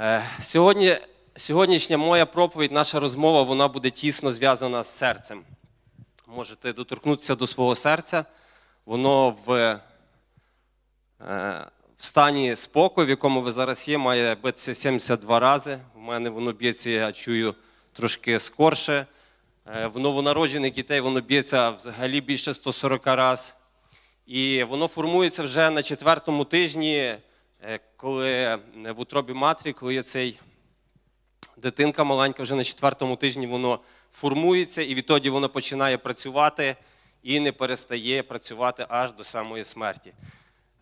Е, Сьогодні, сьогоднішня моя проповідь, наша розмова, вона буде тісно зв'язана з серцем. Можете доторкнутися до свого серця. Воно в, е, в стані спокою, в якому ви зараз є, має битися 72 рази. У мене воно б'ється, я чую трошки скорше. Е, В новонароджених дітей воно б'ється взагалі більше 140 разів. І воно формується вже на четвертому тижні, коли е, в утробі матері, коли цей дитинка маленька, вже на четвертому тижні воно формується, і відтоді воно починає працювати і не перестає працювати аж до самої смерті.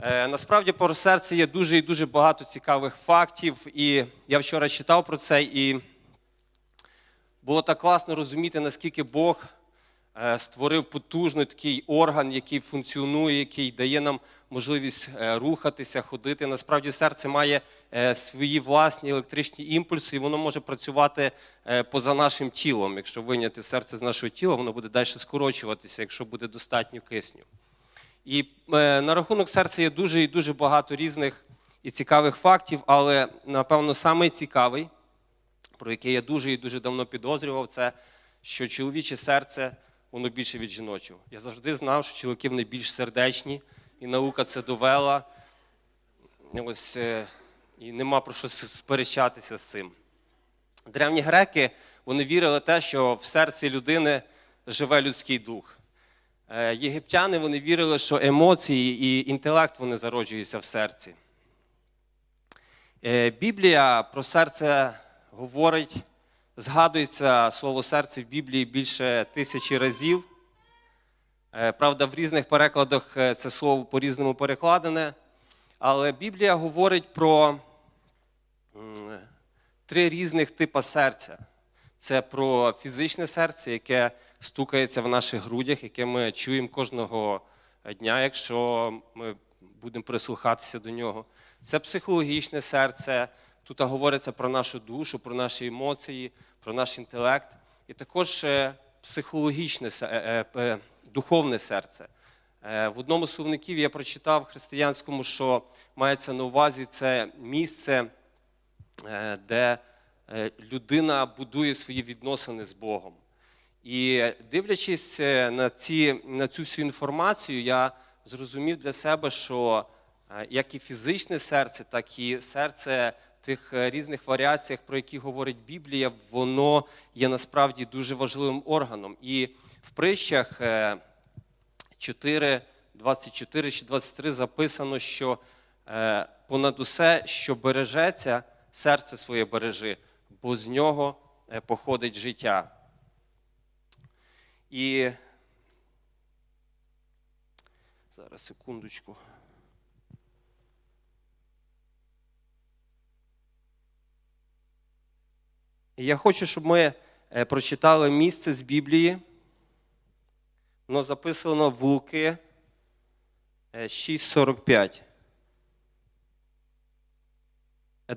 Е, Насправді про серце є дуже і дуже багато цікавих фактів. І я вчора читав про це, і було так класно розуміти, наскільки Бог е, створив потужний такий орган, який функціонує, який дає нам можливість е, рухатися, ходити. Насправді серце має е, свої власні електричні імпульси, і воно може працювати е, поза нашим тілом. Якщо виняти серце з нашого тіла, воно буде далі скорочуватися, якщо буде достатньо кисню. І е, на рахунок серця є дуже і дуже багато різних і цікавих фактів, але напевно самий цікавий, про який я дуже і дуже давно підозрював, це що чоловіче серце воно більше від жіночого. Я завжди знав, що чоловіки вони більш сердечні, і наука це довела. Ось, е, і нема про що сперечатися з цим. Древні греки вони вірили те, що в серці людини живе людський дух. Е, Єгиптяни вони вірили, що емоції і інтелект вони зароджуються в серці. Е, Біблія про серце говорить, згадується слово серце в Біблії більше тисячі разів. Е, Правда, в різних перекладах е, це слово по-різному перекладене. Але Біблія говорить про три різних типи серця. Це про фізичне серце, яке стукається в наших грудях, яке ми чуємо кожного дня, якщо ми будемо прислухатися до нього. Це психологічне серце. Тут говориться про нашу душу, про наші емоції, про наш інтелект. І також е, психологічне, е, е, духовне серце. В одному з словників я прочитав християнському, що мається на увазі це місце, де людина будує свої відносини з Богом. І дивлячись на, ці, на цю всю інформацію, я зрозумів для себе, що як і фізичне серце, так і серце тих е, різних варіаціях, про які говорить Біблія, воно є насправді дуже важливим органом. І в притчах е, 4, 24 чи 23 записано, що е, понад усе, що бережеться, серце своє бережи, бо з нього е, походить життя. І зараз секундочку. Я хочу, щоб ми е, прочитали місце з Біблії. Воно записано в Луки е, 6.45.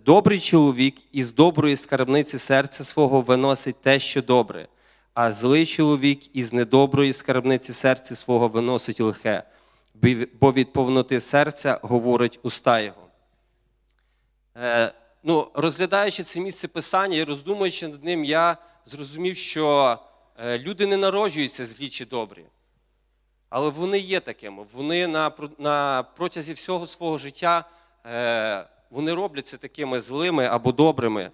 Добрий чоловік із доброї скарбниці серця свого виносить те, що добре, а злий чоловік із недоброї скарбниці серця свого виносить лихе, бо від повноти серця говорить уста його. Ну, розглядаючи це місце писання і роздумуючи над ним, я зрозумів, що е, люди не народжуються злі чи добрі. Але вони є такими. Вони на, на протязі всього свого життя е, вони робляться такими злими або добрими.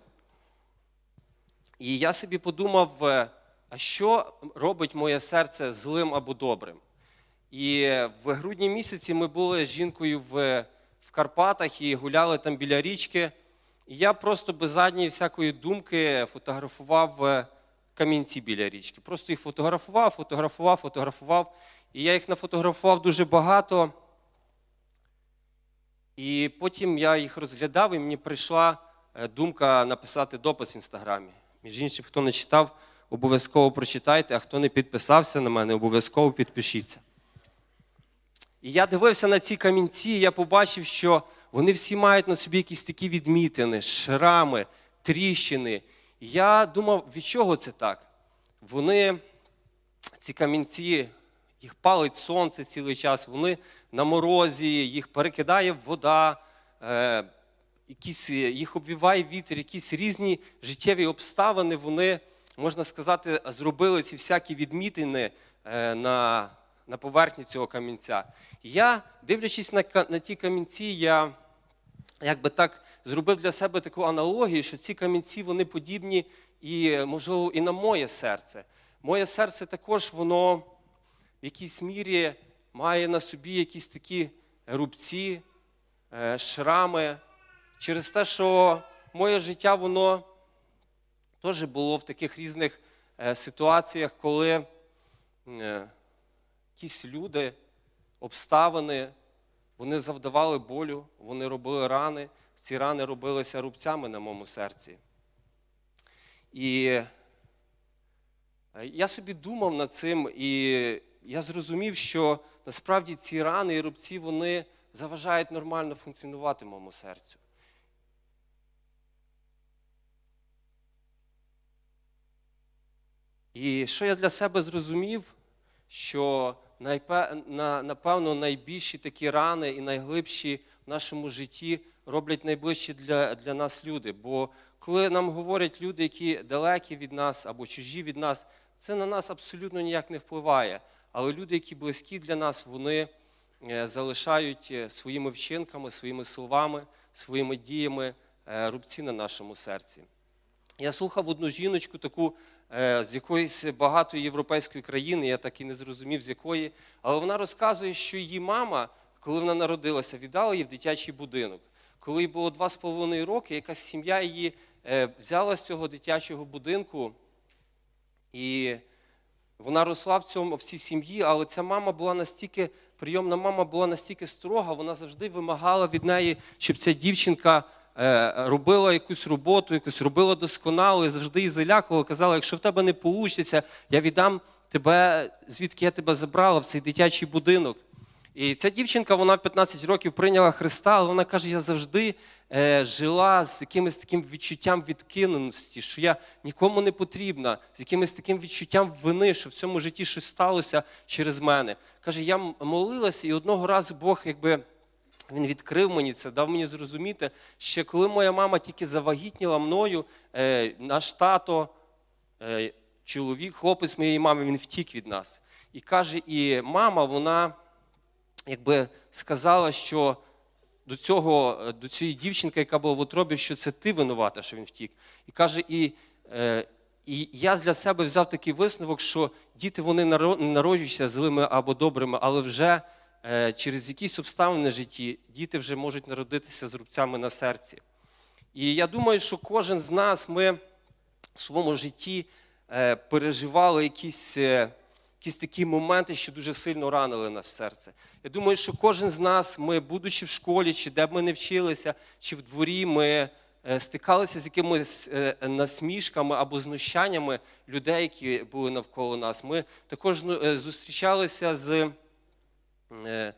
І я собі подумав, е, а що робить моє серце злим або добрим? І в грудні місяці ми були з жінкою в, в Карпатах і гуляли там біля річки. І я просто без задньої всякої думки фотографував е, камінці біля річки. Просто їх фотографував, фотографував, фотографував. І я їх нафотографував дуже багато. І потім я їх розглядав, і мені прийшла е, думка написати допис в інстаграмі. Між іншим, хто не читав, обов'язково прочитайте, а хто не підписався на мене, обов'язково підпишіться. І я дивився на ці камінці, і я побачив, що вони всі мають на собі якісь такі відмітини, шрами, тріщини. І я думав, від чого це так? Вони, ці камінці, їх палить сонце цілий час, вони на морозі, їх перекидає вода. Е, якісь, їх обвіває вітер, якісь різні життєві обставини, вони, можна сказати, зробили ці всякі відмітини е, на, на поверхні цього камінця. Я, дивлячись на, на ті камінці, я якби так зробив для себе таку аналогію, що ці камінці вони подібні і, можливо, і на моє серце. Моє серце також воно в якійсь мірі має на собі якісь такі рубці, е, шрами, через те, що моє життя воно теж було в таких різних е, ситуаціях, коли е, якісь люди, обставини, вони завдавали болю, вони робили рани. Ці рани робилися рубцями на моєму серці. І е, я собі думав над цим, і я зрозумів, що насправді ці рани і рубці вони заважають нормально функціонувати моєму серцю. І що я для себе зрозумів, що напевно найбільші такі рани і найглибші в нашому житті роблять найближчі для, для нас люди. Бо коли нам говорять люди, які далекі від нас або чужі від нас, це на нас абсолютно ніяк не впливає. Але люди, які близькі для нас, вони е, залишають е, своїми вчинками, своїми словами, своїми діями е, рубці на нашому серці. Я слухав одну жіночку, таку з якоїсь багатої європейської країни, я так і не зрозумів, з якої, але вона розказує, що її мама, коли вона народилася, віддала її в дитячий будинок. Коли їй було два з половиною роки, якась сім'я її е, взяла з цього дитячого будинку, і вона росла в цьому в цій сім'ї, але ця мама була настільки, прийомна мама була настільки строга, вона завжди вимагала від неї, щоб ця дівчинка е, робила якусь роботу, якусь робила досконало, і завжди її залякувала, казала, якщо в тебе не вийде, я віддам тебе, звідки я тебе забрала, в цей дитячий будинок. І ця дівчинка, вона в 15 років прийняла Христа, але вона каже, я завжди е, жила з якимось таким відчуттям відкиненості, що я нікому не потрібна, з якимось таким відчуттям вини, що в цьому житті щось сталося через мене. Каже, я молилася, і одного разу Бог, якби. Він відкрив мені це, дав мені зрозуміти, ще коли моя мама тільки завагітніла мною, е, наш тато, е, чоловік, хлопець моєї мами, він втік від нас. І каже, і мама, вона якби сказала, що до цього, е, до цієї дівчинки, яка була в утробі, що це ти винувата, що він втік. І каже, і, і я для себе взяв такий висновок, що діти вони народжуються злими або добрими, але вже через якісь обставини в житті діти вже можуть народитися з рубцями на серці. І я думаю, що кожен з нас ми в своєму житті е, переживали якісь, е, якісь такі моменти, що дуже сильно ранили нас в серце. Я думаю, що кожен з нас, ми, будучи в школі, чи де б ми не вчилися, чи в дворі, ми е, стикалися з якимись е, насмішками або знущаннями людей, які були навколо нас. Ми також ну, е, зустрічалися з. Е,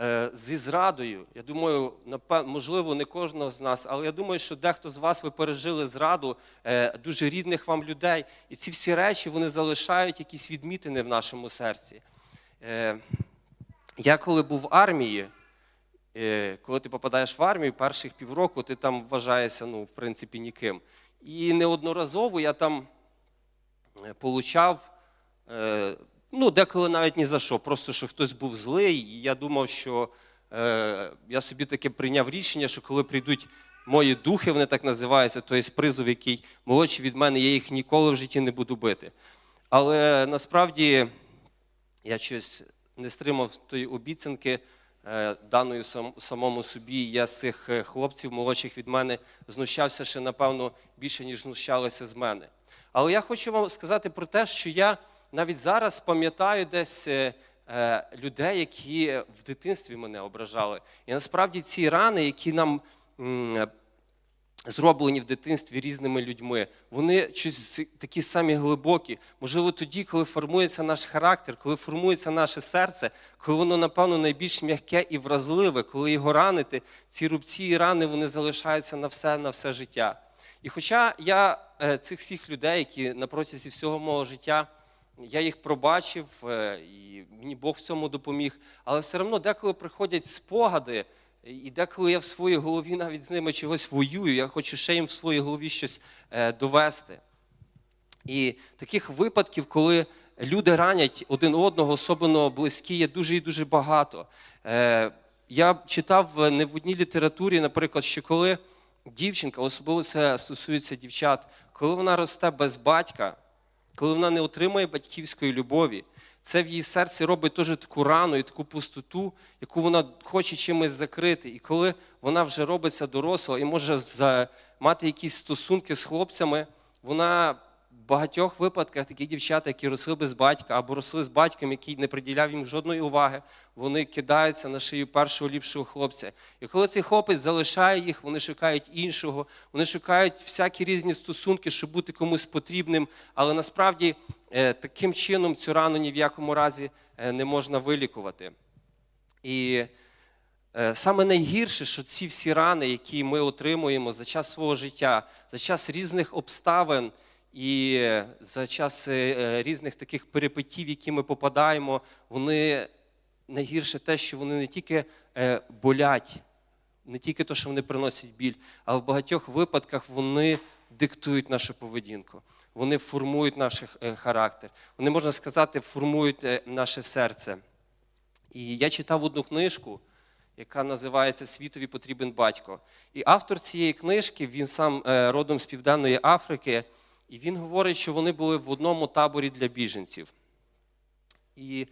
е, зі зрадою. Я думаю, можливо, не кожного з нас, але я думаю, що дехто з вас ви пережили зраду е, дуже рідних вам людей. І ці всі речі вони залишають якісь відмітини в нашому серці. Я коли був в армії, коли ти попадаєш в армію, перших півроку ти там вважаєшся, ну, в принципі, ніким. І неодноразово я там получав, ну, деколи навіть ні за що, просто що хтось був злий, і я думав, що е, я собі таке прийняв рішення, що коли прийдуть мої духи, вони так називаються, то є призов, який молодший від мене, я їх ніколи в житті не буду бити. Але насправді я щось не стримав тої обіцянки е, даної сам, самому собі. Я з цих е, хлопців, молодших від мене, знущався ще, напевно, більше, ніж знущалися з мене. Але я хочу вам сказати про те, що я навіть зараз пам'ятаю десь е, е, людей, які в дитинстві мене ображали. І насправді ці рани, які нам. зроблені в дитинстві різними людьми. Вони щось такі самі глибокі. Можливо, тоді, коли формується наш характер, коли формується наше серце, коли воно, напевно, найбільш м'яке і вразливе, коли його ранити, ці рубці і рани вони залишаються на все, на все життя. І хоча я е, цих всіх людей, які на протязі всього мого життя, я їх пробачив, е, і мені Бог в цьому допоміг, але все одно деколи приходять спогади І деколи я в своїй голові навіть з ними чогось воюю, я хочу ще їм в своїй голові щось е, довести. І таких випадків, коли люди ранять один одного, особливо близькі, є дуже і дуже багато. Е, Я читав не в одній літературі, наприклад, що коли дівчинка, особливо це стосується дівчат, коли вона росте без батька, коли вона не отримує батьківської любові, це в її серці робить теж таку рану і таку пустоту, яку вона хоче чимось закрити. І коли вона вже робиться доросла і може мати якісь стосунки з хлопцями, вона багатьох випадках такі дівчата, які росли без батька або росли з батьком, який не приділяв їм жодної уваги, вони кидаються на шию першого ліпшого хлопця. І коли цей хлопець залишає їх, вони шукають іншого, вони шукають всякі різні стосунки, щоб бути комусь потрібним. Але насправді е, таким чином цю рану ні в якому разі е, не можна вилікувати. І Е, Саме найгірше, що ці всі рани, які ми отримуємо за час свого життя, за час різних обставин і е, за час е, різних таких перипетів, які ми попадаємо, вони найгірше те, що вони не тільки е, болять, не тільки те, що вони приносять біль, але в багатьох випадках вони диктують нашу поведінку, вони формують наш характер, вони, можна сказати, формують наше серце. І я читав одну книжку, яка називається Світові потрібен батько. І автор цієї книжки, він сам родом з Південної Африки, і він говорить, що вони були в одному таборі для біженців. І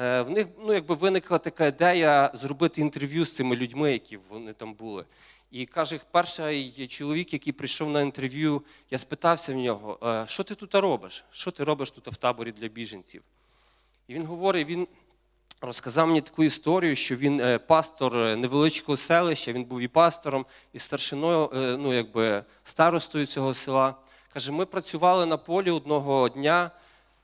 е, в них ну, якби виникла така ідея зробити інтерв'ю з цими людьми, які вони там були. І каже, перший чоловік, який прийшов на інтерв'ю, я спитався в нього, «Е, що ти тут робиш? Що ти робиш тут в таборі для біженців? І він говорить, він розказав мені таку історію, що він е, пастор невеличкого селища, він був і пастором, і старшиною, ну якби старостою цього села. Каже, ми працювали на полі одного дня,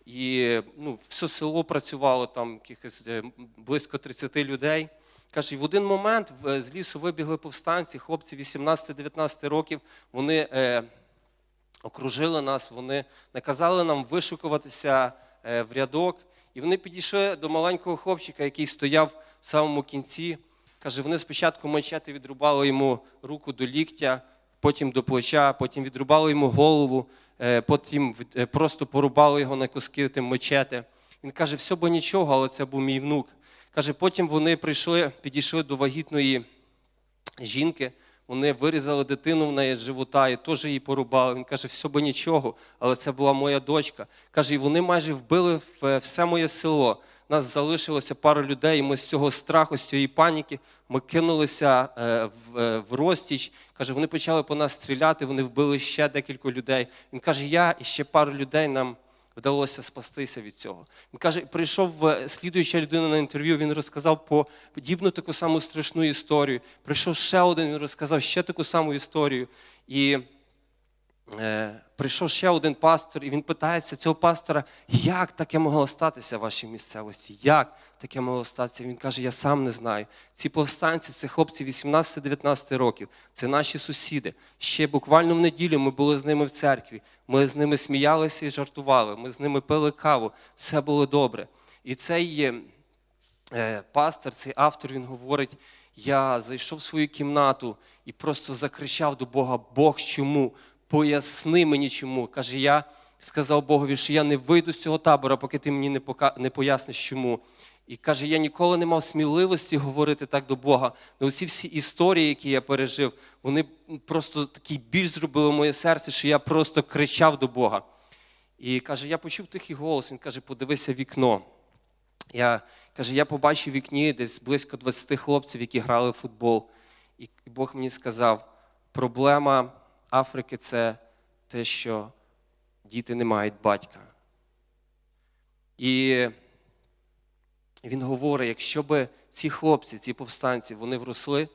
і ну, все село працювало там якихось е, близько 30 людей. Каже, і в один момент з лісу вибігли повстанці, хлопці 18-19 років, вони е, окружили нас, вони наказали нам вишукуватися е, в рядок. І вони підійшли до маленького хлопчика, який стояв в самому кінці. Каже, вони спочатку мачети відрубали йому руку до ліктя, потім до плеча, потім відрубали йому голову, е, потім е, просто порубали його на куски тим мачети. Він каже, все бо нічого, але це був мій внук. Каже, потім вони прийшли, підійшли до вагітної жінки, вони вирізали дитину в неї з живота і теж її порубали. Він каже, все би нічого, але це була моя дочка. Каже, і вони майже вбили все моє село. Нас залишилося пару людей, і ми з цього страху, з цієї паніки, ми кинулися е, в, е, в розтіч. Каже, вони почали по нас стріляти, вони вбили ще декілька людей. Він каже, я і ще пару людей нам вдалося спастися від цього. Він каже, прийшов е, слідуюча людина на інтерв'ю, він розказав по подібну таку саму страшну історію. Прийшов ще один, він розказав ще таку саму історію. І прийшов ще один пастор, і він питається цього пастора, як таке могло статися в вашій місцевості? Як таке могло статися? Він каже, я сам не знаю. Ці повстанці, це хлопці 18-19 років, це наші сусіди. Ще буквально в неділю ми були з ними в церкві. Ми з ними сміялися і жартували. Ми з ними пили каву. Все було добре. І цей е, е, пастор, цей автор, він говорить: я зайшов в свою кімнату і просто закричав до Бога: Бог, чому? Поясни мені чому. Каже, я сказав Богові, що я не вийду з цього табора, поки ти мені не, поясниш чому. І каже, я ніколи не мав сміливості говорити так до Бога. Ну, ці всі історії, які я пережив, вони просто такий біль зробили в моє серце, що я просто кричав до Бога. І каже, я почув тихий голос. Він каже, подивися вікно. Я каже, я побачив в вікні десь близько 20 хлопців, які грали в футбол. І Бог мені сказав: проблема Африки це те, що діти не мають батька. І він говорить: якщо би ці хлопці, ці повстанці, вони вросли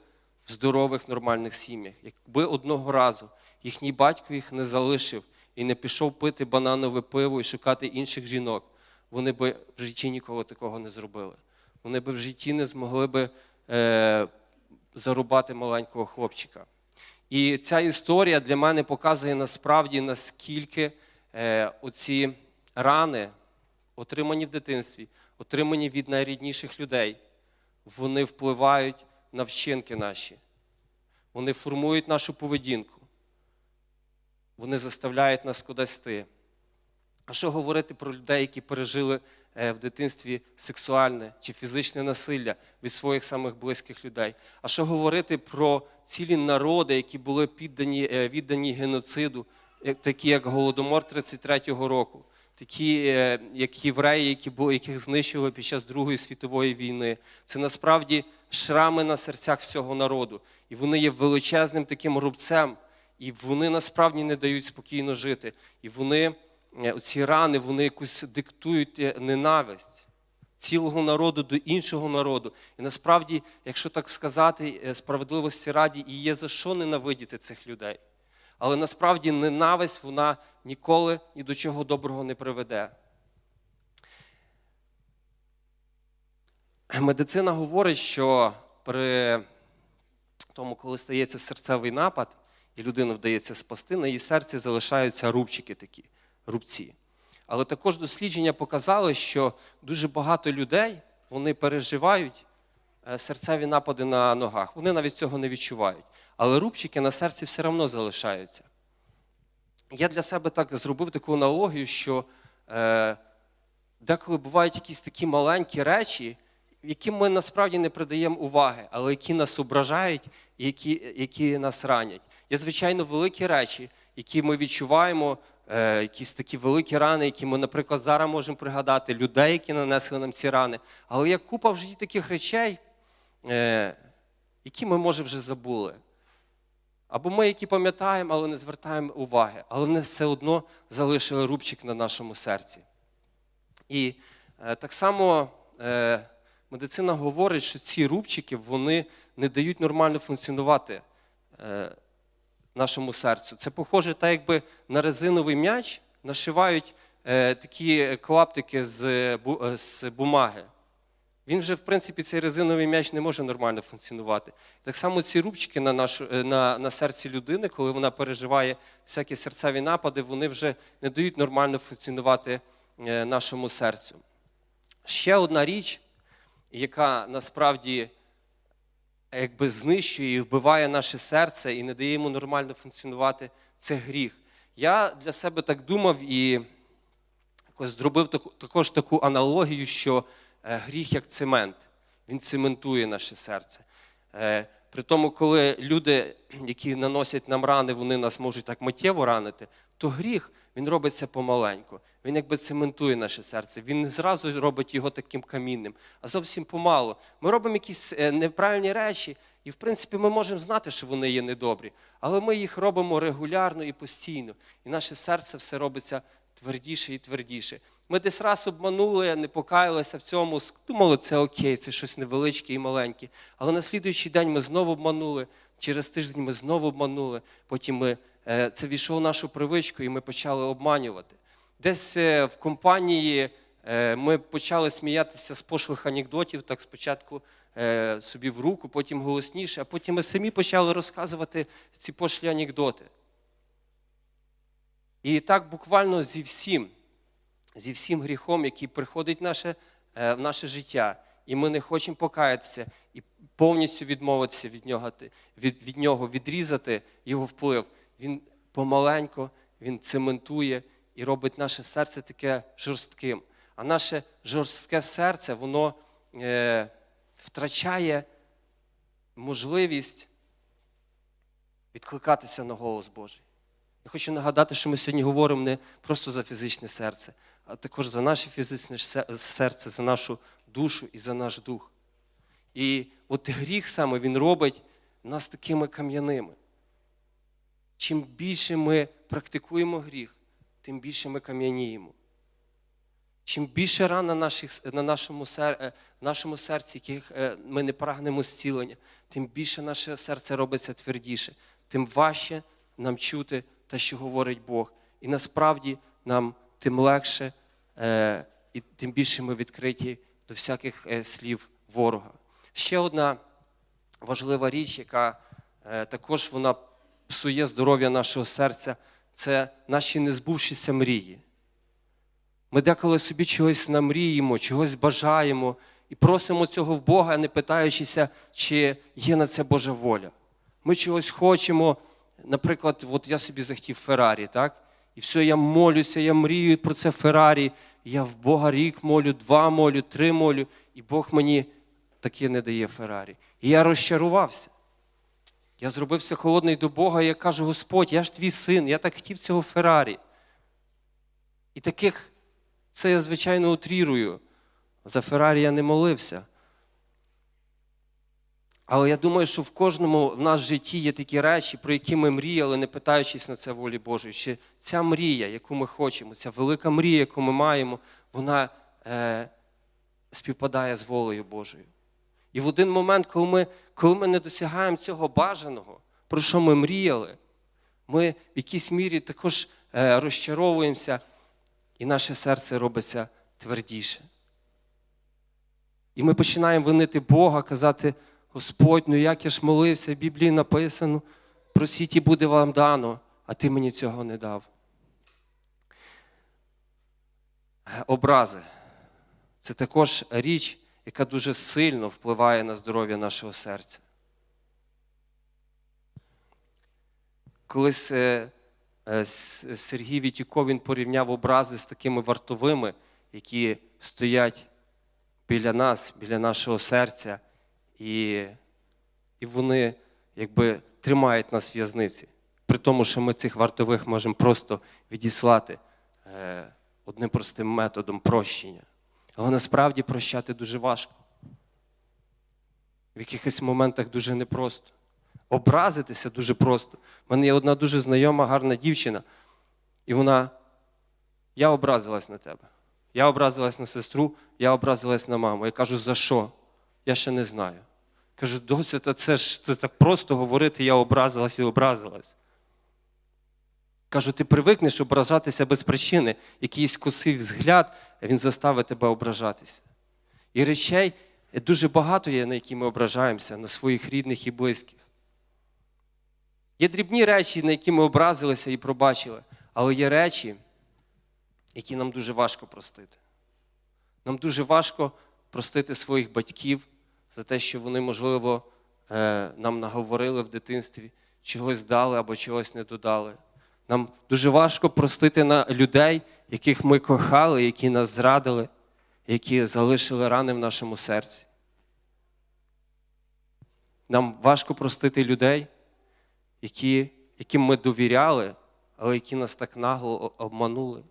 в здорових, нормальних сім'ях, якби одного разу їхній батько їх не залишив і не пішов пити бананове пиво і шукати інших жінок, вони би в житті ніколи такого не зробили. Вони би в житті не змогли би е, зарубати маленького хлопчика. І ця історія для мене показує насправді, наскільки е, оці рани, отримані в дитинстві, отримані від найрідніших людей, вони впливають на вчинки наші. Вони формують нашу поведінку. Вони заставляють нас кудись. А що говорити про людей, які пережили е, в дитинстві сексуальне чи фізичне насилля від своїх самих близьких людей? А що говорити про цілі народи, які були піддані, е, віддані геноциду, такі як Голодомор 33-го року, такі е, як євреї, які були, яких знищили під час Другої світової війни? Це насправді шрами на серцях всього народу. І вони є величезним таким рубцем, і вони насправді не дають спокійно жити. І вони, е, ці рани, вони якусь диктують е, ненависть цілого народу до іншого народу. І насправді, якщо так сказати, е, справедливості раді і є за що ненавидіти цих людей. Але насправді ненависть вона ніколи ні до чого доброго не приведе. Медицина говорить, що при тому, коли стається серцевий напад, і людину вдається спасти, на її серці залишаються рубчики такі, рубці. Але також дослідження показали, що дуже багато людей вони переживають е, серцеві напади на ногах. Вони навіть цього не відчувають. Але рубчики на серці все одно залишаються. Я для себе так зробив таку аналогію, що е, деколи бувають якісь такі маленькі речі, яким ми насправді не придаємо уваги, але які нас ображають і які, які нас ранять. Є, звичайно, великі речі, які ми відчуваємо, якісь такі великі рани, які ми, наприклад, зараз можемо пригадати, людей, які нанесли нам ці рани. Але є купа в житті таких речей, е, які ми, може, вже забули. Або ми, які пам'ятаємо, але не звертаємо уваги, але вони все одно залишили рубчик на нашому серці. І е, так само е, медицина говорить, що ці рубчики вони не дають нормально функціонувати е, нашому серцю. Це похоже, так якби на резиновий м'яч нашивають е, такі клаптики з, е, з бумаги. Він вже, в принципі, цей резиновий м'яч не може нормально функціонувати. Так само ці рубчики на, нашу, е, на, на серці людини, коли вона переживає всякі серцеві напади, вони вже не дають нормально функціонувати е, нашому серцю. Ще одна річ, яка насправді якби знищує і вбиває наше серце і не дає йому нормально функціонувати, це гріх. Я для себе так думав і якось зробив також таку аналогію, що е, гріх як цемент, він цементує наше серце. При тому, коли люди, які наносять нам рани, вони нас можуть так миттєво ранити, то гріх він робиться помаленьку. Він якби цементує наше серце. Він не зразу робить його таким камінним, а зовсім помалу. Ми робимо якісь е, неправильні речі, і в принципі ми можемо знати, що вони є недобрі, але ми їх робимо регулярно і постійно. І наше серце все робиться твердіше і твердіше. Ми десь раз обманули, не покаялися в цьому, думали, це окей, це щось невеличке і маленьке. Але на слідуючий день ми знову обманули, через тиждень ми знову обманули, потім ми, е, це війшло в нашу привичку і ми почали обманювати. Десь е, в компанії е, ми почали сміятися з пошлих анекдотів, так спочатку собі в руку, потім голосніше, а потім ми самі почали розказувати ці пошлі анекдоти. І так буквально зі всім, зі всім гріхом, який приходить в наше, е, в наше життя, і ми не хочемо покаятися і повністю відмовитися від нього, від, від нього, відрізати його вплив. Він помаленько, він цементує і робить наше серце таке жорстким. А наше жорстке серце, воно е, втрачає можливість відкликатися на голос Божий. Я хочу нагадати, що ми сьогодні говоримо не просто за фізичне серце, а також за наше фізичне серце, за нашу душу і за наш дух. І от гріх саме він робить нас такими кам'яними. Чим більше ми практикуємо гріх, тим більше ми кам'яніємо. Чим більше ран на, наших, на нашому, сер- е, нашому серці, яких е, ми не прагнемо зцілення, тим більше наше серце робиться твердіше, тим важче нам чути те, що говорить Бог. І насправді нам тим легше е, і тим більше ми відкриті до всяких е, слів ворога. Ще одна важлива річ, яка е, також вона псує здоров'я нашого серця, це наші незбувшіся мрії. Ми деколи собі чогось намріємо, чогось бажаємо, і просимо цього в Бога, не питаючися, чи є на це Божа воля. Ми чогось хочемо. Наприклад, от я собі захотів Феррарі, так? І все, я молюся, я мрію про це Феррарі. Я в Бога рік молю, два молю, три молю, і Бог мені таке не дає Феррарі. І я розчарувався. Я зробився холодний до Бога, і я кажу: Господь, я ж твій син, я так хотів цього Феррарі. І таких, це я, звичайно, утрірую. За Феррарі я не молився. Але я думаю, що в кожному в нас в житті є такі речі, про які ми мріяли, не питаючись на це волі Божої. Чи ця мрія, яку ми хочемо, ця велика мрія, яку ми маємо, вона е, співпадає з волею Божою. І в один момент, коли ми, коли ми не досягаємо цього бажаного, про що ми мріяли, ми в якійсь мірі також е, розчаровуємося, і наше серце робиться твердіше. І ми починаємо винити Бога, казати, Господь, ну як я ж молився, в Біблії написано, просіть і буде вам дано, а ти мені цього не дав. Образи це також річ, яка дуже сильно впливає на здоров'я нашого серця. Колись е, е, Сергій Вітюко він порівняв образи з такими вартовими, які стоять біля нас, біля нашого серця, і, і вони якби тримають нас в в'язниці. При тому, що ми цих вартових можемо просто відіслати е, одним простим методом прощення. Але насправді прощати дуже важко. В якихось моментах дуже непросто. Образитися дуже просто. У мене є одна дуже знайома, гарна дівчина, і вона. Я образилась на тебе. Я образилась на сестру, я образилась на маму. Я кажу, за що? Я ще не знаю. Кажу, доця, та це ж це так просто говорити, я образилась і образилась. Кажу, ти привикнеш ображатися без причини. Якийсь косий взгляд, він заставить тебе ображатися. І речей дуже багато є, на які ми ображаємося, на своїх рідних і близьких. Є дрібні речі, на які ми образилися і пробачили, але є речі, які нам дуже важко простити. Нам дуже важко простити своїх батьків за те, що вони, можливо, е, нам наговорили в дитинстві, чогось дали або чогось не додали. Нам дуже важко простити на людей, яких ми кохали, які нас зрадили, які залишили рани в нашому серці. Нам важко простити людей, які, яким ми довіряли, але які нас так нагло обманули.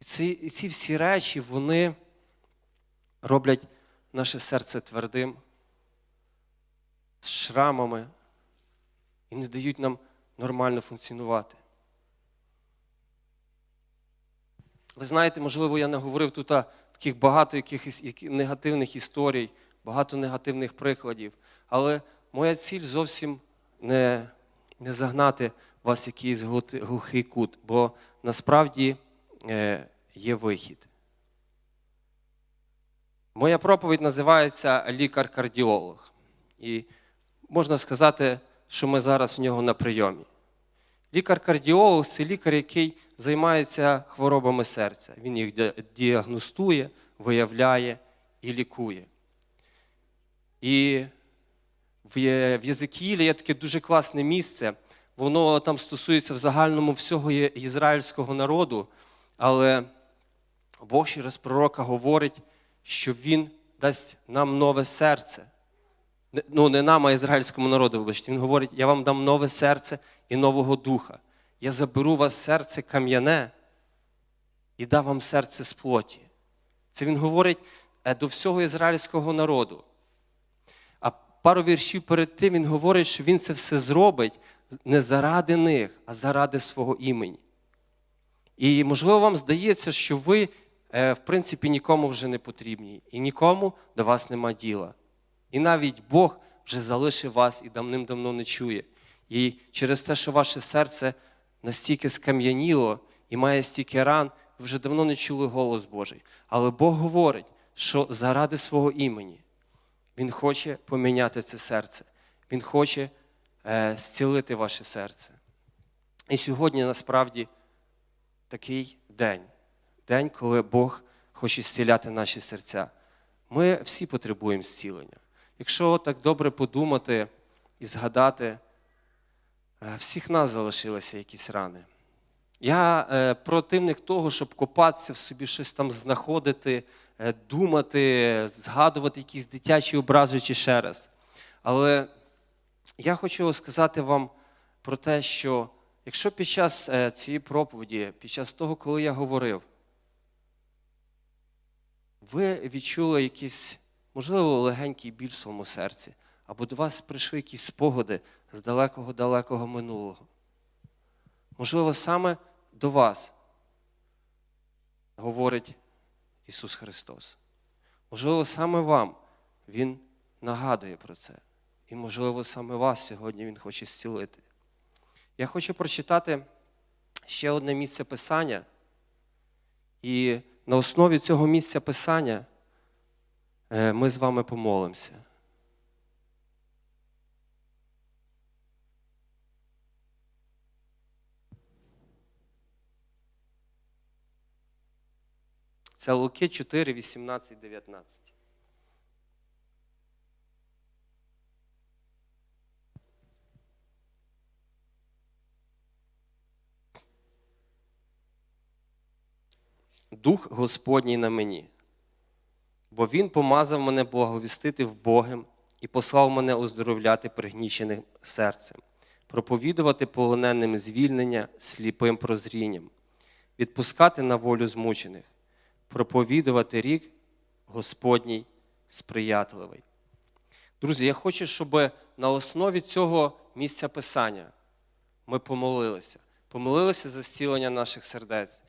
І ці, і ці всі речі, вони роблять наше серце твердим, з шрамами і не дають нам нормально функціонувати. Ви знаєте, можливо, я не говорив тут таких багато якихось негативних історій, багато негативних прикладів. Але моя ціль зовсім не, не загнати вас в якийсь глухий кут, бо насправді е, є вихід. Моя проповідь називається Лікар-кардіолог. І можна сказати, що ми зараз в нього на прийомі. Лікар-кардіолог це лікар, який займається хворобами серця. Він їх діагностує, виявляє і лікує. І в Єзекіїлі є таке дуже класне місце. Воно там стосується в загальному всього ізраїльського народу, але Бог через пророка говорить, що Він дасть нам нове серце. Ну, не нам, а ізраїльському народу, вибачте. Він говорить, я вам дам нове серце і нового духа. Я заберу вас серце кам'яне і дам вам серце з плоті. Це він говорить е, до всього ізраїльського народу. А пару віршів перед тим він говорить, що він це все зробить не заради них, а заради свого імені. І можливо вам здається, що ви, в принципі, нікому вже не потрібні, і нікому до вас нема діла. І навіть Бог вже залишив вас і давним-давно не чує. І через те, що ваше серце настільки скам'яніло і має стільки ран, ви вже давно не чули голос Божий. Але Бог говорить, що заради свого імені Він хоче поміняти це серце. Він хоче е, зцілити ваше серце. І сьогодні насправді такий день. День, коли Бог хоче зціляти наші серця. Ми всі потребуємо зцілення. Якщо так добре подумати і згадати, е, всіх нас залишилися якісь рани. Я е, противник того, щоб копатися в собі щось там знаходити, е, думати, згадувати якісь дитячі образи чи ще раз. Але я хочу сказати вам про те, що якщо під час цієї проповіді, під час того, коли я говорив, ви відчули якийсь, можливо, легенький біль в своєму серці, або до вас прийшли якісь спогади з далекого-далекого минулого. Можливо, саме до вас говорить Ісус Христос. Можливо, саме вам Він нагадує про це. І, можливо, саме вас сьогодні Він хоче зцілити. Я хочу прочитати ще одне місце Писання. І на основі цього місця Писання е, ми з вами помолимося. Це Луки 4, 18, 19. Дух Господній на мені, бо Він помазав мене благовістити в вбогим і послав мене оздоровляти пригніченим серцем, проповідувати полоненим звільнення, сліпим прозрінням, відпускати на волю змучених, проповідувати рік Господній сприятливий. Друзі, я хочу, щоб на основі цього місця Писання ми помолилися. Помолилися за зцілення наших сердець.